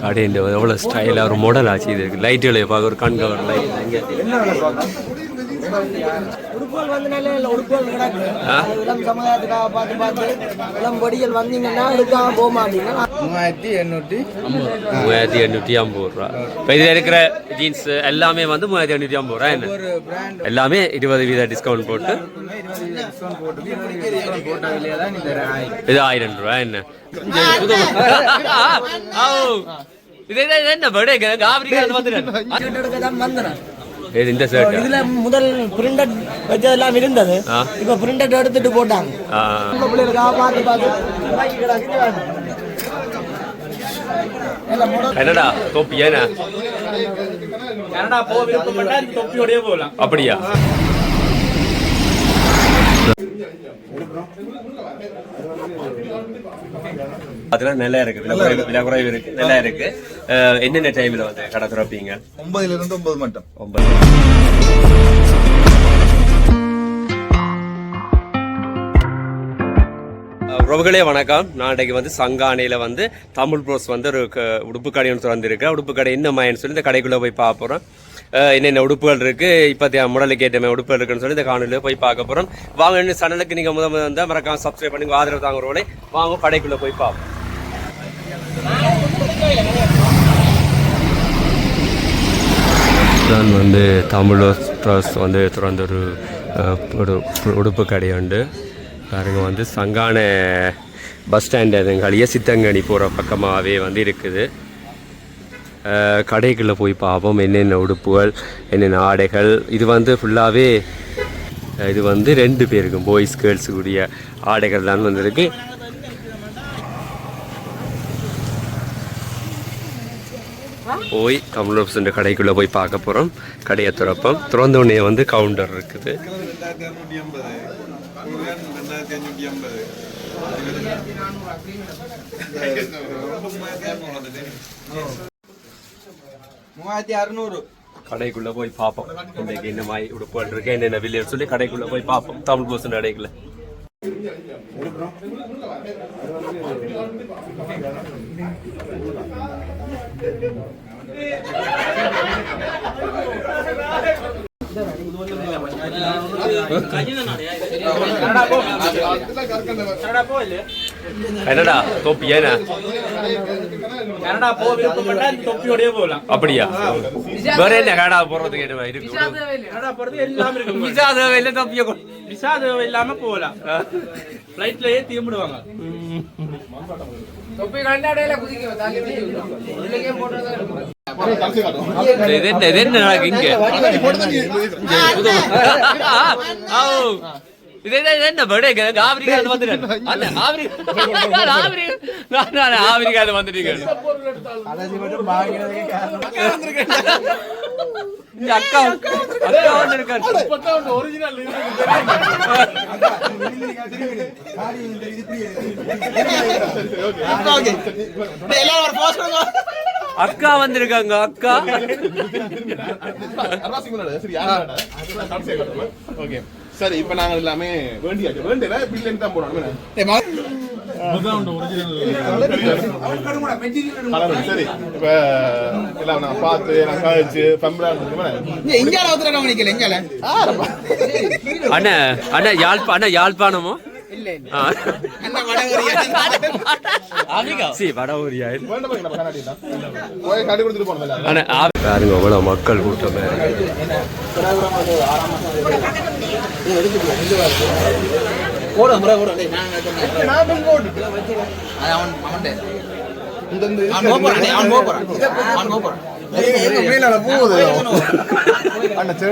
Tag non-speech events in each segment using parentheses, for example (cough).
கடையின் எவ்வளோ ஸ்டைலாக ஒரு மாடல் ஆச்சு இது. லைட்டுகளை பார்க்க ஒரு கண் கவர் லைட் உடுப்புகள் வந்து நல்ல நல்ல உடுப்புகள் கிடக்கு அது இளம் சமுதாயத்துக்காக பார்த்து பார்த்து இளம் பொடிகள் வந்தீங்கன்னா எடுக்காம போக மாட்டீங்க மூவாயிரத்தி எண்ணூற்றி மூவாயிரத்தி எண்ணூற்றி ஐம்பது ரூபா இப்போ இதில் இருக்கிற ஜீன்ஸ் எல்லாமே வந்து மூவாயிரத்தி எண்ணூற்றி ஐம்பது ரூபா என்ன எல்லாமே இருபது வீத டிஸ்கவுண்ட் போட்டு இது ஆயிரம் ரூபா என்ன. இது என்ன- வந்துடுறேன் இது இந்த ஷர்ட் இதுல முதல் பிரிண்டட் வச்சதெல்லாம் இருந்தது. இப்ப பிரிண்டட் எடுத்துட்டு போட்டாங்க. பார்த்து பார்த்து என்னடா தொப்பி ஏனா கனடா போக விருப்பப்பட்டா இந்த தொப்பியோடய போகலாம். அப்படியா? அதெல்லாம் நல்லா இருக்கு. விலை குறைவு- இருக்கு. நல்லா இருக்கு. என்னென்ன டைம்ல வந்து கடை திறப்பீங்க? ஒன்பதுல இருந்து ஒன்பது மட்டும். ஒன்பது. உறவுகளே வணக்கம். நான் இன்றைக்கு வந்து சங்கானையில் வந்து தமிழ் ப்ரோஸ் வந்து ஒரு உடுப்பு கடை ஒன்று திறந்திருக்கு. உடுப்பு கடை என்னம்மான்னு சொல்லி இந்த கடைக்குள்ளே போய் பார்க்க போகிறோம் என்னென்ன உடுப்புகள் இருக்கு? இப்போ முடலுக்கு ஏற்ற மாதிரி உடுப்புகள் இருக்குன்னு சொல்லி இந்த காணொலியில் போய் பார்க்க போகிறோம் வாங்க சேனலுக்கு நீங்கள் முத முதல் வந்தால் மறக்காம சப்ஸ்கிரைப் பண்ணி ஆதரவு தாங்குறவங்களே வாங்க கடைக்குள்ளே போய் பார்ப்போம். தான் வந்து தமிழ் வந்து திறந்த ஒரு உடுப்பு கடை உண்டு. பாருங்க வந்து சங்கான பஸ் ஸ்டாண்ட் அதுங்களையே சித்தங்கனி போகிற பக்கமாகவே வந்து இருக்குது. கடைக்குள்ளே போய் பார்ப்போம் என்னென்ன உடுப்புகள் என்னென்ன ஆடைகள். இது வந்து ஃபுல்லாகவே இது வந்து ரெண்டு பேருக்கும் பாய்ஸ் கேர்ள்ஸுக்குரிய ஆடைகள் தான் வந்திருக்கு. போய் கமலோப்ஸுன்ற கடைக்குள்ளே போய் பார்க்க போகிறோம் கடையை திறப்போம். திறந்த உடனே வந்து கவுண்டர் இருக்குது. மூவாயிரத்தி அறுநூறு. கடைக்குள்ளே போய் பார்ப்போம். இன்றைக்கு என்ன மாதிரி உடுப்புகள் இருக்கு என்னென்ன வில்லைன்னு சொல்லி கடைக்குள்ளே போய் பார்ப்போம். தமிழ் போசன் கடைக்குள்ள. கனடா போ இல்ல என்னடா தொப்பி ஏனா கனடா போக விருப்பப்பட்டா இந்த தொப்பியோடய போகலாம் அப்படியா வேற என்ன கடா போடுறதுக்கு என்ன இருக்கு கனடா போறது எல்லாம் இருக்கு விசா தேவையில்லை தொப்பியை கொண்டு விசா தேவை இல்லாம போகலாம் ஃபிளைட்லயே தீம்பிடுவாங்க இது என்ன இது என்ன நடக்கு இங்க? இது என்ன பர்த்டே? ஆப்பிரிக்கா வந்துட்டேன். ஆப்பிரிக்கா ஆப்பிரிக்கா நான் நான் ஆப்பிரிக்கா வந்துட்டீங்க அக்கா அக்கா இருக்காரு ஒரிஜினல் அக்கா வந்திருக்காங்க அக்கா. ஓகே. சரி இப்ப நாங்க எல்லாமே வேண்டியாச்சு. வேண்டியல பில்ல தான் போறோம் கலர். சரி இப்ப எல்லாம் நான் பார்த்து நான் கழிச்சு பம்பரா அண்ணா அண்ணா யாழ்ப்பா அண்ணா யாழ்ப்பாணமோ? பாருங்க எவ்வளவு மக்கள் கூட்டமே.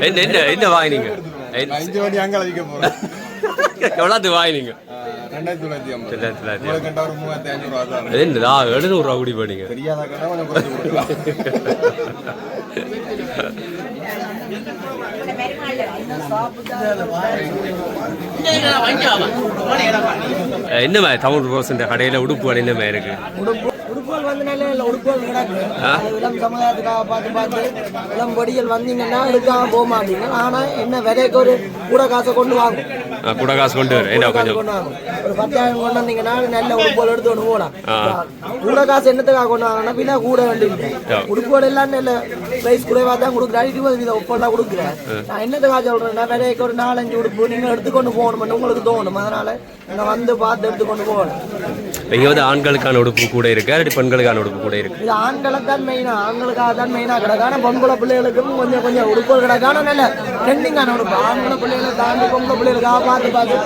என்ன என்ன வாங்கினீங்க அஞ்சு வண்டி அங்கே அழைக்க போகிறேன் எவ்வளவு வாங்கினீங்க? ரெண்டாயிரத்தி தொள்ளாயிரத்தி ஐம்பது. ரெண்டாயிரத்தி தொள்ளாயிரத்தி உங்களுக்கு கண்டா ஒரு மூவாயிரத்தி ஐநூறு ரூபா தான். அது என்னதா எழுநூறு ரூபா கூடி போனீங்க. தெரியாத கடை கொஞ்சம் குறைச்சு கொடுக்கலாம். என்ன மாதிரி தமிழ் ரோஸ் இந்த கடையில உடுப்புகள் என்ன மாதிரி இருக்கு? உடுப்புகள் வந்து நல்ல நல்ல உடுப்புகள் கிடக்கு இளம் சமுதாயத்துக்காக பார்த்து பார்த்து இளம் பொடிகள் வந்தீங்கன்னா எடுக்காம போக மாட்டீங்க ஆனா என்ன விதைக்கு ஒரு கூட காசை கொண்டு வாங்கும் ஆ, கூட காசு கொண்டு வர. என்ன கூட காசு கொஞ்சம் கொண்டு வாங்கும் ஒரு பத்தாயிரம் கொண்டு வந்தீங்கன்னா நல்ல உடுப்புகள் எடுத்து போகலாம் ஆ. கூட காசு என்னத்துக்காக கொண்டு வாங்கினா பின்னா கூட வேண்டியது ஆ. உடுப்புகள் எல்லாம் நல்ல பிரைஸ் குறைவா தான் கொடுக்குறேன் இருபது வீதம் ஒப்பந்தா கொடுக்குறேன் நான் என்னத்துக்காக சொல்றேன்னா விலைக்கு ஒரு நாலஞ்சு உடுப்பு நீங்க எடுத்துக்கொண்டு போகணும்னு உங்களுக்கு தோணும். அதனால நான் வந்து பார்த்து எடுத்துக்கொண்டு போகணும். இங்கே வந்து ஆண்களுக்கான உடுப்பு கூட இருக்கு. அல்லது பெண்களுக்கான உடுப்பு கூட இருக்கு. இது ஆண்களை தான் மெயினா ஆண்களுக்காக தான் மெயினா கிடக்கு ஆனா பொம்பளை பிள்ளைகளுக்கும் கொஞ்சம் கொஞ்சம் உடுப்புகள் கிடக்கு ஆனா நல்ல ட்ரெண்டிங்கான உடுப்பு. ஆண்களை பிள்ளைகளை தாண்டி பொம்பளை பிள்ளைகளுக்காக பார்த்து. பார்த்து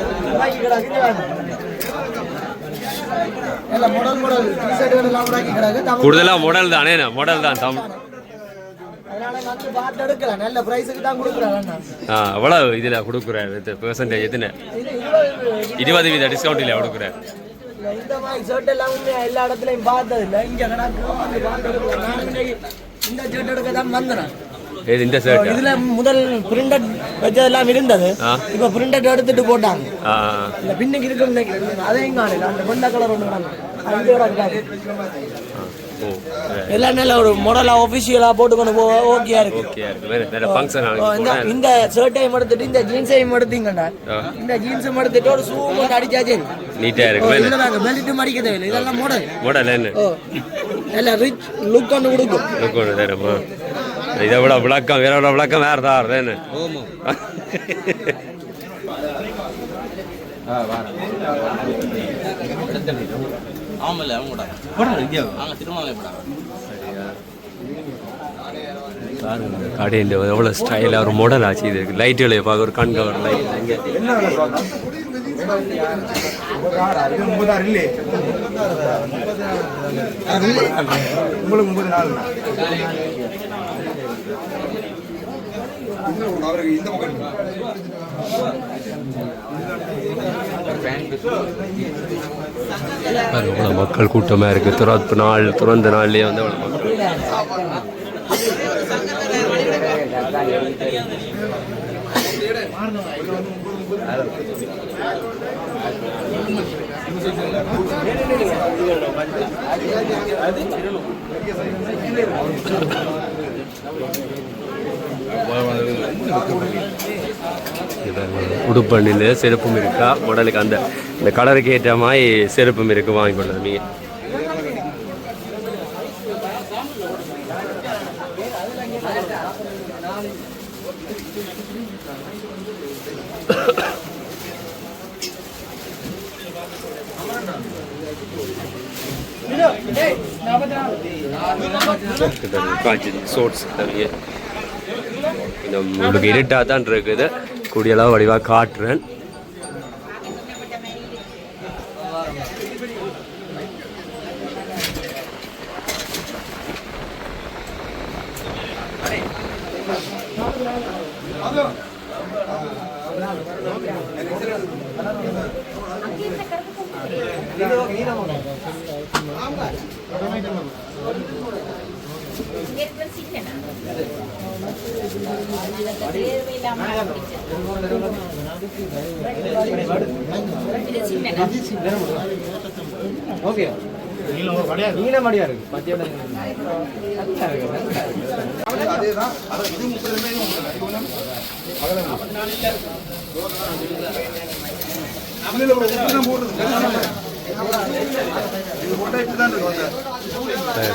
தமிழ் கூடுதலாக மாடல் தானே மாடல் தான் தம் அதனால வந்து பார்த்து எடுக்கலாம் நல்ல பிரைஸுக்கு தான் கொடுக்குறாங்க ஆ எவ்வளோ இதில் கொடுக்குறாரு பெர்சன்டேஜ் எத்தனை? இது இருபது வீத டிஸ்கவுண்ட் இல்லை கொடுக்குறாரு இல்ல, இந்த மாதிரி ஷர்ட் எல்லாம் உண்மையா எல்லா இடத்துலயும் பார்த்தது இல்லை. இங்க இந்த ஷர்ட் எடுக்க தான் வந்தேன். இந்த ஷர்ட் இதுல முதல் பிரிண்டட் வச்சதெல்லாம் இருந்தது. இப்ப பிரிண்டட் எடுத்துட்டு போட்டாங்க. இந்த பின்னுக்கு நினைக்கிறேன். அதையும் காணல. அந்த வெள்ளை கலர் ஒன்று ஓ எல்லாம் நல்ல ஒரு மாடலா ஒபிஷியலா போட்டுக்கொண்டு போக ஓகேயா இருக்கு. ஓகே இருக்கு. வேறு வேறு ஃபங்க்ஷன் ஓ, இந்த இந்த ஷர்ட்டையும் எடுத்துட்டு இந்த ஜீன்ஸையும் எடுத்தீங்கடா. இந்த ஜீன்ஸும் எடுத்துட்டு ஒரு ஷூ மட்டும் அடிச்சாச்சு. நீட்டாக இருக்கு. வேறு. இதுல பெல்ட்டும் அடிக்க தேவையில்லை இதெல்லாம் மாடல் மாடல் என்ன? நல்ல ரிச் லுக் ஒன்று கொடுக்கும். லுக் தரமா இதை விட விளக்கம் வேற விட விளக்கம் வேறு தான் வருது என்ன? (laughs) ஆமாம் அவங்க கூட. அங்கே திருமணம் போடாங்க கடையில் எவ்வளோ ஸ்டைலாக ஒரு மாடல் ஆச்சு இது லைட்டுகளை பார்க்க ஒரு கண் கவர் லைட் இங்கே. பாருங்க, எவ்வளோ மக்கள் கூட்டமாக இருக்குது துறப்பு நாள் துறந்த நாள்லேயே வந்து அவ்வளோ மக்கள். அது உடுப்பண்ணில் செருப்பும் இருக்கா? மாடலுக்கு அந்த இந்த கலருக்கு ஏற்ற மாதிரி செருப்பும் இருக்கு வாங்கி கொண்டு நீங்கள் காய்ச்சி சோட்ஸ் நிறைய இந்த உங்களுக்கு இருட்டாக தான் இருக்குது கூடியளவு வடிவாக காட்டுறேன்.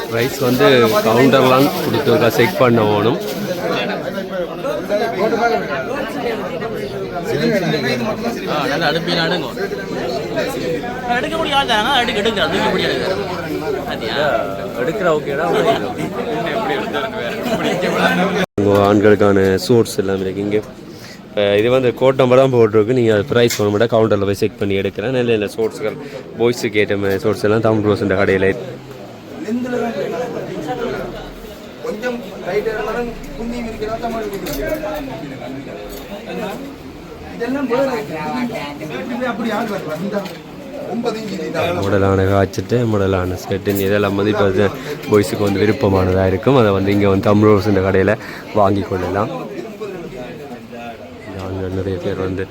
ப்ரைஸ் வந்து கவுண்டர்லாம் கொடுத்துருக்கா செக் பண்ண போகணும் நல்லா அடுப்பில் அடுங்க எடுக்க முடியாது தானே அடுக்க எடுக்க எடுக்கிற ஓகேடா ஆண்களுக்கான சூட்ஸ் எல்லாமே இருக்கு இங்கே இப்போ இது வந்து கோட் நம்பர் தான் போட்டிருக்கு நீங்கள் ப்ரைஸ் பண்ண மாட்டா கவுண்டரில் போய் செக் பண்ணி எடுக்கிறேன் நல்ல நல்ல சோர்ட்ஸுகள் பாய்ஸுக்கு ஏற்ற மாதிரி சோர்ட்ஸ் எல்லாம் தமிழ் ரோஸ் இந்த கடையில் இதெல்லாம் அப்படி ஆள் மாடலான காய்ச்சிட்டு மாடலான செட்டு இதெல்லாம் வந்து இப்போ பாய்ஸுக்கு வந்து விருப்பமானதாக இருக்கும். அதை வந்து இங்கே வந்து தமிழ் ரோஸ் இந்த கடையில் வாங்கி கொள்ளலாம். நாங்கள் நிறைய பேர் வந்து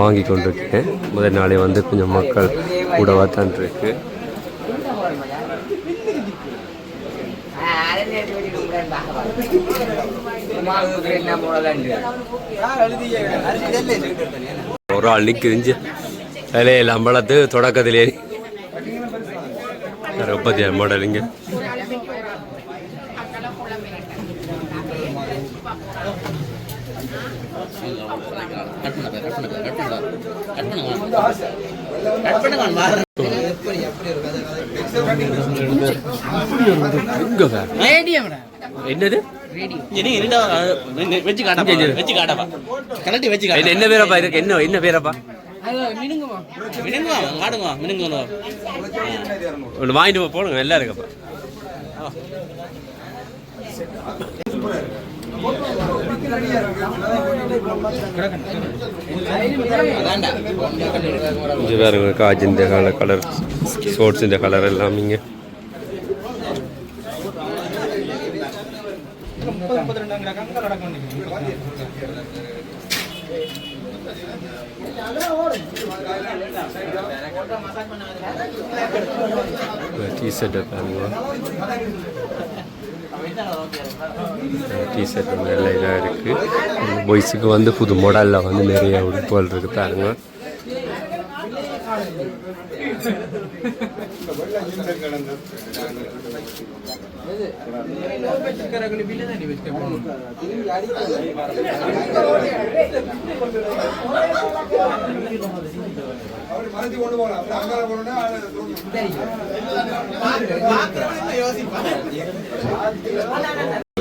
வாங்கி கொண்டிருக்கேன் முதல் நாளே வந்து கொஞ்சம் மக்கள் கூடவா தான் இருக்கு. ஒரு ஆள் நிற்குது வேலையில் அம்பளத்து தொடக்கத்திலே. முப்பத்தி ஏழு மாடலுங்க? என்னது? என்ன பேரப்பா இருக்கு என்ன என்ன பேரப்பா? மினுங்குமா ஆடுமா மினுங்கணும் ஒன்று வாங்கிட்டு போடுங்க எல்லாம் இருக்கப்ப இது பாருங்க காஜிൻ്റെ കളർ കളർ ഷോർട്സിൻ്റെ കളർ എല്ലാം ഇങ്ങനെ മുപ്പത് മുപ്പത്തിരണ്ടാം കിടക്കാൻ നടക്കുന്നുണ്ട് டீ-ஷர்ட் பாருங்க டீ-ஷர்ட் நல்ல இதாக இருக்குது பாய்ஸுக்கு வந்து புது மாடலில் வந்து நிறைய உடுப்புகள் இருக்கு பாருங்க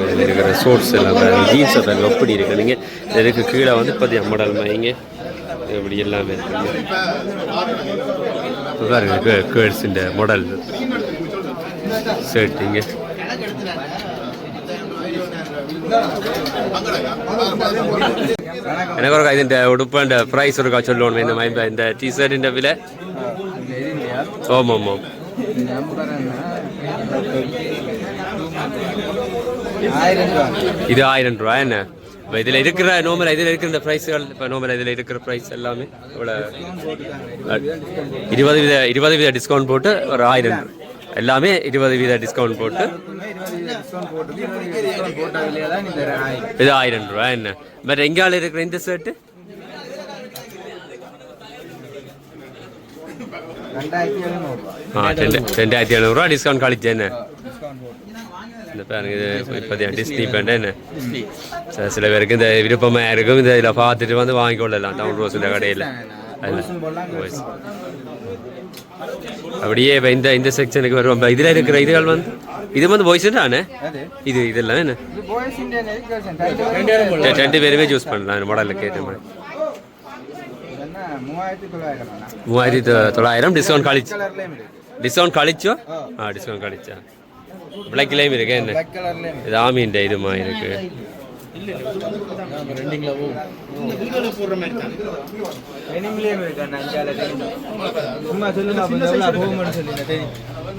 இதில் இருக்கிற சோர்ஸ் எல்லாம் ஜீன்ஸ் பாருங்க எப்படி இருக்கு? நீங்கள் இதுக்கு கீழே வந்து இப்போ மாடல் மைங்க இப்படி எல்லாமே இருக்குங்க இப்ப பாருங்க மாடல் ஷர்ட்டுங்க எனக்கு ஒரு ഇതിൻ്റെ ഉടുപ്പിൻ്റെ പ്രൈസ് ഒരു ചൊല്ലോണം എൻ്റെ മൈമ്പ இந்த ടീഷർട്ടിൻ്റെ വില ഓം ഓം ഓം இது ஆயிரம் ரூபா என்ன இப்போ இதில் இருக்கிற நோமல் இதில் இருக்கிற இந்த ப்ரைஸுகள் இப்போ நோமல் இதில் இருக்கிற ப்ரைஸ் எல்லாமே இவ்வளோ இருபது வீத இருபது வீத டிஸ்கவுண்ட் போட்டு ஒரு ஆயிரம் எல்லாமே இருபது வீத டிஸ்கவுண்ட் போட்டு இது ஆயிரம் ரூபா என்ன? பட் எங்கால இருக்கிற இந்த ஷர்ட்டு ரெண்டாயிரத்தி எழுநூறுவா டிஸ்கவுண்ட் கழிச்சு என்ன? இந்த பாருங்க இது இப்போதைய டிஸ்னி பேண்ட் என்ன? சில பேருக்கு இந்த விருப்பமாக இருக்கும். இந்த இதில் பார்த்துட்டு வந்து வாங்கிக்கொள்ளலாம். டவுன் ரோஸ் இந்த கடையில். அதில் அப்படியே இப்போ இந்த இந்த செக்ஷனுக்கு வருவோம். இதில் இருக்கிற இதுகள் வந்து இது வந்து பாய்ஸ் தானே? இது இதெல்லாம் என்ன? ரெண்டு பேருமே சூஸ் பண்ணலாம். மாடலுக்கு ஏற்ற மாதிரி. மூவாயிரத்தி தொள்ளாயிரம் டிஸ்கவுண்ட் கழிச்சு. டிஸ்கவுண்ட் கழிச்சோ? ஆ. டிஸ்கவுண்ட் கழிச்சா. பிளாக்லேயும் இருக்கு. என்ன? இது ஆமீன் இதுமா இருக்கு?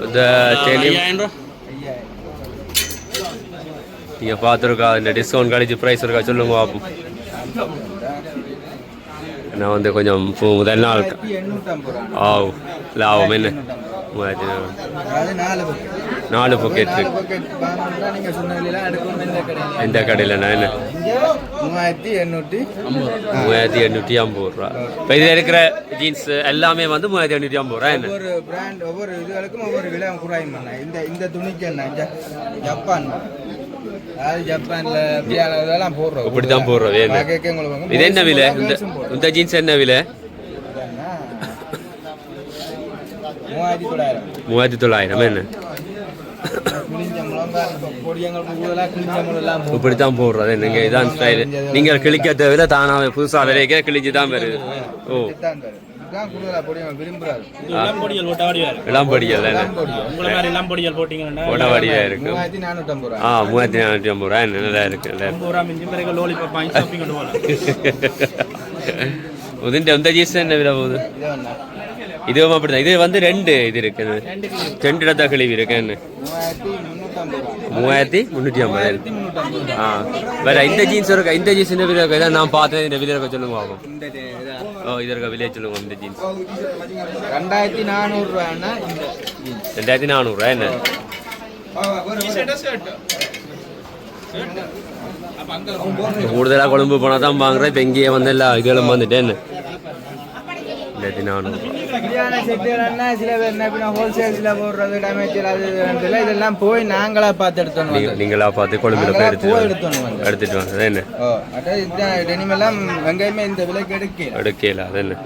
இந்த டெனிம் ஐயாயிரம் ரூபா நீங்கள் பார்த்துருக்கா இந்த டிஸ்கவுண்ட் கழிச்சு ப்ரைஸ் இருக்கா சொல்லுங்க பார்ப்போம் நான் வந்து கொஞ்சம் முதல் நாள் ஆ லாபம் என்ன? மூவாயிரத்தி. நாலு பொக்கெட் இருக்கு. எந்த கடையில். நான் என்ன? மூவாயிரத்தி எண்ணூற்றி மூவாயிரத்தி எண்ணூற்றி ஐம்பது ரூபா. இப்போ இதில் இருக்கிற ஜீன்ஸ் எல்லாமே வந்து மூவாயிரத்தி எண்ணூற்றி ஐம்பது ரூபா என்ன? ஒவ்வொரு பிராண்ட் ஒவ்வொரு இதுகளுக்கும் ஒவ்வொரு விலை குறையும் பண்ண இந்த இந்த துணிக்கு என்ன? ஜப்பான். இதெல்லாம் போடுறோம். இது என்ன விலை? இந்த. இந்த ஜீன்ஸ் என்ன விலை? இதென்னா மூவாயிரத்தி தொள்ளாயிரம். மூவாயிரத்தி தொள்ளாயிரம் என்ன? கிழிஞ்ச முழங்கால் பொடியங்களுக்கு கூடுதலாக கிழிஞ்ச முழெல்லாம் போடுறோம். இப்படி தான் போடுறது என்னங்க இதான் ஸ்டைல் நீங்கள் கிழிக்க தேவையில்ல தானாக புதுசாக விலைக்கே கிழிஞ்சு தான் வருது ஓ இளம்பொடியல் இருக்கு. என்ன மூவாயிரத்தி நானூற்றம்பது ரூபா. ஆ மூவாயிரத்தி நானூற்றி ஐம்பது ரூபா. என்ன நல்லா இருக்கு நல்லா இருக்கு. ஐம்பது ரூபா மிஞ்சி பிறகு (laughs) இதுவும் அப்படிதான். இது வந்து ரெண்டு இது இருக்குது. ரெண்டு இடத்த கழிவு இருக்குன்னு மூவாயிரத்தி முந்நூற்றி ஐம்பது ஆ. வேற இந்த ஜீன்ஸ் இருக்கா? இந்த ஜீன்ஸ் இந்த விலை இருக்கா நான் பார்த்தேன். இந்த விலை இருக்க சொல்லுங்க ஆகும் ஓ இது இருக்க? விலையை சொல்லுங்க இந்த ஜீன்ஸ் ரெண்டாயிரத்தி நானூறுரூவா ரெண்டாயிரத்தி நானூறுரூவா என்ன? கூடுதலாக கொழும்பு போனால் தான் வாங்குறேன். இப்போ இங்கேயே வந்து எல்லா இதுகளும் வந்துட்டேன்னு. இல்லாட்டி நானூறு கல்யாண செட்டுகள்னா சில பேர் என்ன பண்ண ஹோல்சேல்ஸ்ல போடுறது டேமேஜ் அது இதுல இதெல்லாம் போய் நாங்களா பார்த்து எடுத்தோம் நீங்க- நீங்களா பார்த்து கொழும்புல போய் போய் வாங்க. எடுத்துட்டு வந்து. எடுத்துட்டு வாங்க. என்ன? ஓ அட்டா இதுதான் டெனிமெல்லாம் வெங்காயமே இந்த விலைக்கு எடுக்கல. எடுக்கல. அது என்ன?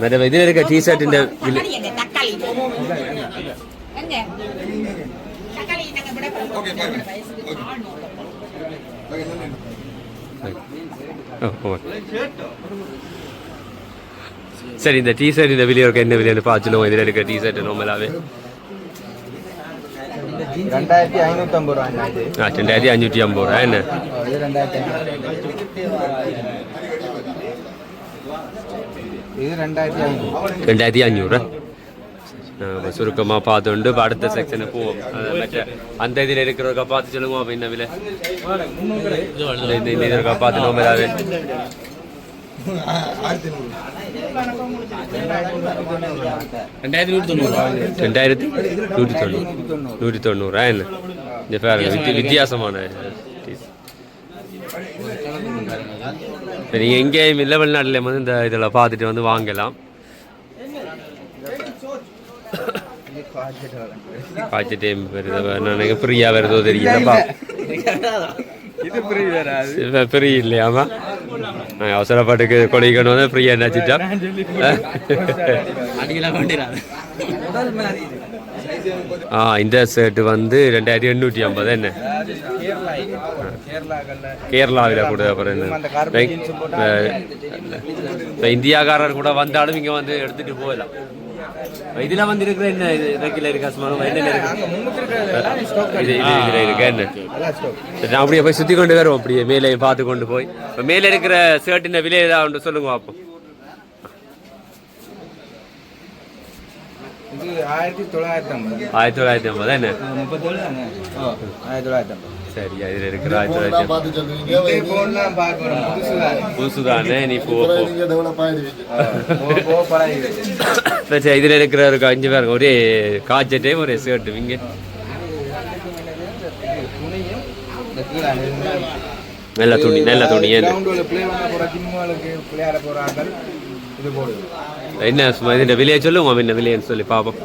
மற்ற இதில் இருக்க டிஷர்ட் இந்த விலை தக்காளி எங்க தக்காளி நாங்க விட ஓ, ஓ. சரி இந்த டிஷர்ட் இந்த விலையை இருக்க. என்ன விலைன்னு பார்த்துடுவோம் இதில் இருக்க டிஷர்ட் நார்மலாகவே ரெண்டாயிரத்தி ஐநூத்தி ஐம்பது இது. ஆ ரெண்டாயிரத்தி அஞ்சூற்றி ஐம்பது ரூபா. என்ன? இது ரெண்டாயிரத்தி ஐநூறு. ரெண்டாயிரத்தி அஞ்சூறு சுருக்கமாக பார்த்துண்டு இப்போ அடுத்த செக்ஷனுக்கு போவோம். அந்த இதில் இருக்கிறவங்க பார்த்து சொல்லுவோம் அப்போ விலை? இந்த இந்த இந்த இருக்கா பார்த்து நோம்பலாவே ரெண்டாயிரத்தி நூற்றி தொண்ணூறு நூற்றி தொண்ணூறா என்ன இந்த பாருங்க வித்தி வித்தியாசமான நீங்கள் எங்கேயும் இல்லை வெளிநாட்டில் வந்து இந்த இதில் பார்த்துட்டு வந்து வாங்கலாம் காய்ச்சல் டைம் வருது நான் ஃப்ரீயாக வருதோ தெரியலப்பா இது ஃப்ரீ வராது இப்போ ஃப்ரீ இல்லையாமா நான் அவசரப்பட்டுக்கு கொலைக்கணும் வந்து ஃப்ரீயாக நினச்சிட்டா அடிக்கலாம் வேண்டியது ஆ இந்த ஷர்ட் வந்து ரெண்டாயிரத்தி எண்ணூற்றி ஐம்பது என்ன கேரளாவில் கூட அப்புறம் என்ன இந்தியாக்காரர் கூட வந்தாலும் இங்கே வந்து எடுத்துட்டு போகலாம் இதில் வந்து இருக்கிற என்ன என்னென்ன இருக்கு? இருக்கு என்ன? சரி, நான் அப்படியே போய் சுற்றி கொண்டு வரோம் அப்படியே மேலே பார்த்து கொண்டு போய். மேலே இருக்கிற ஷர்ட்டின் விலை ஏதாவது சொல்லுங்க பார்ப்போம் ஆயிரத்தி தொள்ளாயிரத்தி ஐம்பது. ஆயிரத்தி தொள்ளாயிரத்தி ஐம்பது என்ன? ஓ ஆயிரத்தி தொள்ளாயிரத்தி ஐம்பது. சரி இதில் இருக்கிற ஆயிரத்தி தொள்ளாயிரத்தி ஐம்பது இதே போன்லாம் பார்க்கணும் புதுசு தானே புதுசு தானே நீ போ சரி இதில் இருக்கிற ஒரு அஞ்சு பேருங்க ஒரே காய்ச்சட்டே ஒரே ஷர்ட்டு இங்கே. நல்ல துணி நல்ல துணி என்ன சும்மா இந்த விலையை சொல்லுவோம் என்ன விலைன்னு சொல்லி பார்ப்போம்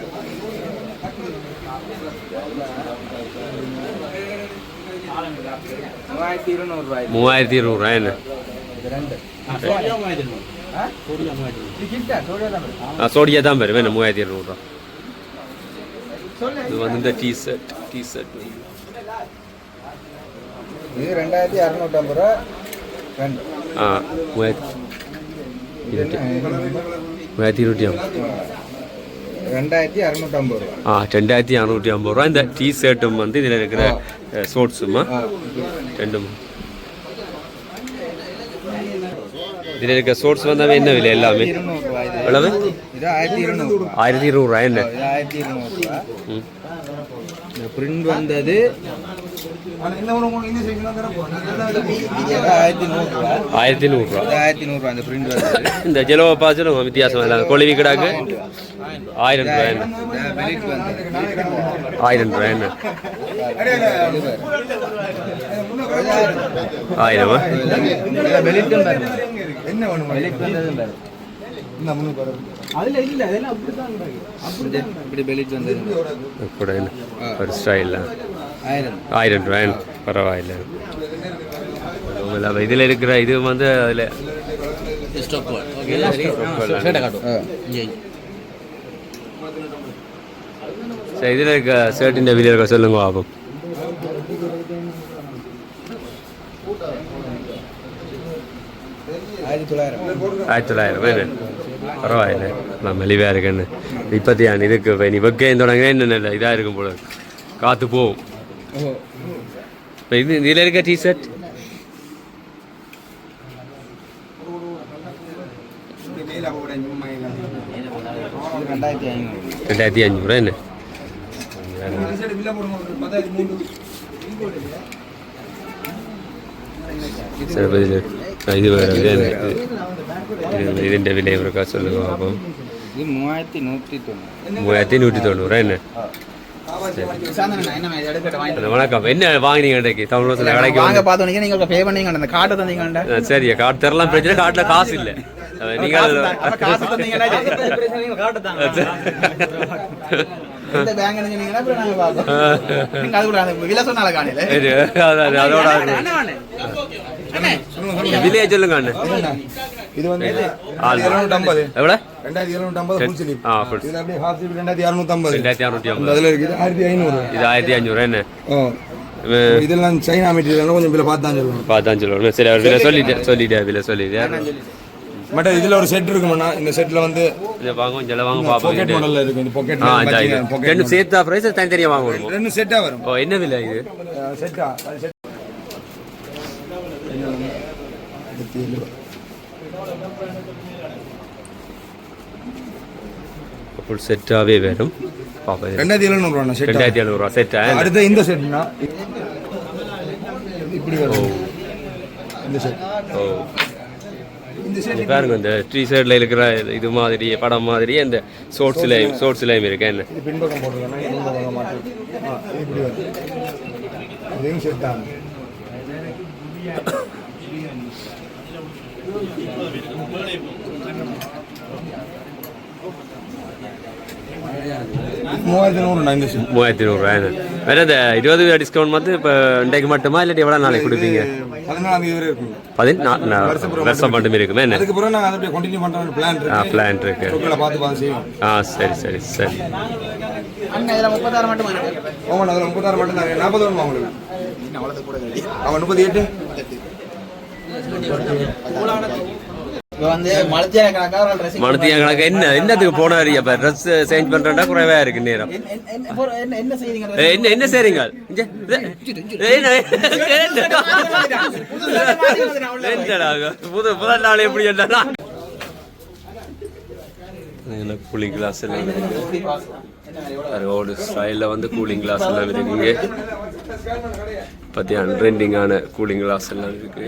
மூவாயிரத்தி இருநூறுவா என்ன? ஆ? சோடியா தான் பெறும் என்ன மூவாயிரத்தி இருநூறுவா இது வந்து இந்த டி ஷர்ட் டி ஷர்ட் இது ரெண்டாயிரத்தி அறுநூற்றம்பது ரூபா. ரெண்டு. ஆ மூவாயிரத்தி? மூவாயிரத்தி ஐம்பது ரெண்டாயிரத்தி அறுநூற்றம்பது ரூபா. ஆ ரெண்டாயிரத்தி அறநூற்றி ஐம்பது ரூபா. இந்த டி ஷர்ட்டும் வந்து இதில் இருக்கிற ஆ. ரெண்டும் இதில் இருக்க ஷோர்ட்ஸ் வந்தாவே என்ன விலை எல்லாமே எவ்வளவு ஆயிரத்தி இருநூறுவா என்ன பிரிண்ட் வந்தது ஆயிரத்தி நூறுரூவா. ஆயிரத்தி நூறுரூவா. இந்த பிரிண்ட் வந்தது. இந்த ஜெலோவை பார்த்து வித்தியாசம் இல்லை கொழுவி கிடாக்கு ஆயிரம் ரூபாய். ஆயிரம் ரூபாய். என்ன. ஆயிரமா? என்ன ஆயிரம். ஆயிரம் ரூபாய். பரவாயில்ல. இதில் இருக்கிற இது வந்து அதில் சரி. இதில் இருக்க ஷர்ட்டின் விலை இருக்க சொல்லுங்க பாப்போம் ஆயிரத்தி தொள்ளாயிரம். ஆயிரத்தி தொள்ளாயிரம் என்ன பரவாயில்ல. நான் மெலிவாக இருக்கேன்னு. இப்போத்தியான் இதுக்கு இப்போ நீ வெக்கையும் தொடங்கினா இன்னும் நல்ல இதாக இருக்கும் போல. காற்று போகும். ഇത് ടീ സെറ്റ് രണ്ടായിരത്തി അഞ്ഞൂറ് തന്നെ ഇതിന്റെ ഇതിൽ ഇത് വേറെ മൂവായിരത്തി നൂറ്റി തൊണ്ണൂറ്. മൂവായിരത്തി നൂറ്റി തൊണ്ണൂറ് തന്നെ வணக்கம். என்ன வாங்கினீங்க இன்றைக்கு? தமிழ் வருஷத்துல கடைக்கு வாங்க பார்த்தோன்னே நீங்க பே பண்ணீங்க அந்த காட்டை தந்தீங்கடா ஆ, சரி. கார்டு தரலாம் பிரச்சனை கார்டுல காசு இல்ல. காசு தந்தீங்கன்னா நாங்க சொல்லுங்க அண்ணன் இது வந்து எவ்வளோ? ரெண்டாயிரத்தி இருநூற்றம்பது ஃபுல் ஸ்லிப் ஆ ஃபுல் இதுல அப்படியே ஹாஃப் ஸ்லிப் ரெண்டாயிரத்தி இரநூத்தம்பது ரெண்டாயிரத்தி அந்த ஐம்பது அதுல இருக்குது ஆயிரத்தி ஐநூறு. இது ஆயிரத்தி அஞ்சூறு என்ன? இதெல்லாம் சைனா மெட்டீரியல் கொஞ்சம் விலை பார்த்து தான் சொல்லணும். சரி அவர் விலை சொல்லிட்டேன் சொல்லிட்டேன் விலை சொல்லிட்டேன். பட் இதுல ஒரு செட் இருக்குமாண்ணா இந்த செட்ல வந்து இதை வாங்க கொஞ்சம் வாங்க பாக்கெட் பார்ப்போம். மாடல்ல இருக்கு. இந்த பாக்கெட் ஆ இந்த இது. ரெண்டு சேர்த்தா ப்ரைஸ் தனித்தனியாக வாங்கணும். ரெண்டு செட்டா வரும். ஓ என்ன விலை இது? செட்டா செட் ஃபுல் செட்டாகவே வரும் பார்ப்போம் ரெண்டாயிரத்தி எழுநூறுவா செட் ரெண்டாயிரத்தி எழுநூறுவா செட்டா அடுத்த இந்த செட்னா இப்படி வரும் இந்த செட் ஓ பாருங்க இந்த ட்ரீ சைடில் இருக்கிற இது- மாதிரி படம் மாதிரி அந்த ஷோர்ட்ஸ்லையும் ஷோர்ட்ஸ்லையும் இருக்கு என்ன பின்பக்கம் போட்டுருக்கேன் பின்பக்கம் மாற்றி ஆ இது இப்படி வரும் இதையும் செட் தான் மூவாயிரத்தி செட் மூவாயிரத்தி நூறுரூவா வேற இந்த இருபது டிஸ்கவுண்ட் மட்டும் இப்போ இன்றைக்கு மட்டுமா? இல்லாட்டி எவ்வளோ நாளைக்கு கொடுப்பீங்க? பதினாலாம் தேதி வரை இருக்கும் பதினா வருஷம் மட்டும் இருக்குமே என்ன? அதுக்கு பிறகு நாங்கள் அதை அப்படியே கண்டினியூ பண்ணுற பிளான் ஆ இருக்கு. பிளான் இருக்கு. தொழிலை பார்த்து பார்த்து செய்வோம். ஆ சரி சரி சரி. அண்ணன் இதுல முப்பத்தாறு மட்டும் ஆமாம் அதில் முப்பத்தாறு மட்டும் தாங்க நாற்பது வருமா உங்களுக்கு? அவன் முப்பத்தி எட்டு? மனத்திய கணக்கு என்ன என்னத்துக்கு போனார் இப்போ ட்ரெஸ் சேஞ்ச் பண்ணுறா குறைவா இருக்கு நேரம். என்ன என்ன செய்றீங்க? ஏ, என்ன என்ன செய்றீங்க? இங்க, ஏ, என்ன, என்னடா புது முதல் நாள் எப்படி என்னடா? என்ன கூலிங் கிளாஸ் எல்லாம் ரோடு ஸ்டைலில் வந்து கூலிங் கிளாஸ் எல்லாம் இருக்குங்க பற்றியா ட்ரெண்டிங்கான கூலிங் கிளாஸ் எல்லாம் இருக்கு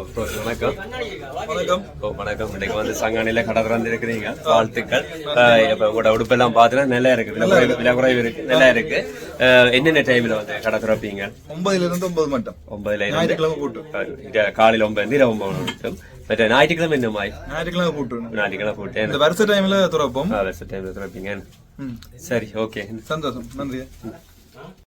வணக்கம். வணக்கம். வணக்கம். இன்னைக்கு வந்து சங்கானில கடை திறந்திருக்கிறீங்க. வாழ்த்துக்கள். அஹ், இப்ப உங்களோட உடுப்பெல்லாம் பார்த்தீங்கன்னா நல்லா இருக்கு. விலை குறைவு இருக்கு. நல்லா இருக்கு. என்னென்ன டைம்ல வந்து கடை திறப்பீங்க? ஒன்பதுல இருந்து ஒன்பது மட்டும். ஒன்பதுல இருந்து ஞாயிற்றுக்கிழமை கூட்டு. அஹ், இங்க காலையில ஒன்பது இரவு ஒன்பது மட்டும். மற்ற ஞாயிற்றுக்கிழமை ஞாயிற்றுக்கிழமை ஞாயிற்றுக்கிழமை இந்த வருஷ டைம்ல துறப்போம். வருஷ டைம்ல திறப்பீங்க. ம். சரி ஓகே சந்தோஷம். நன்றி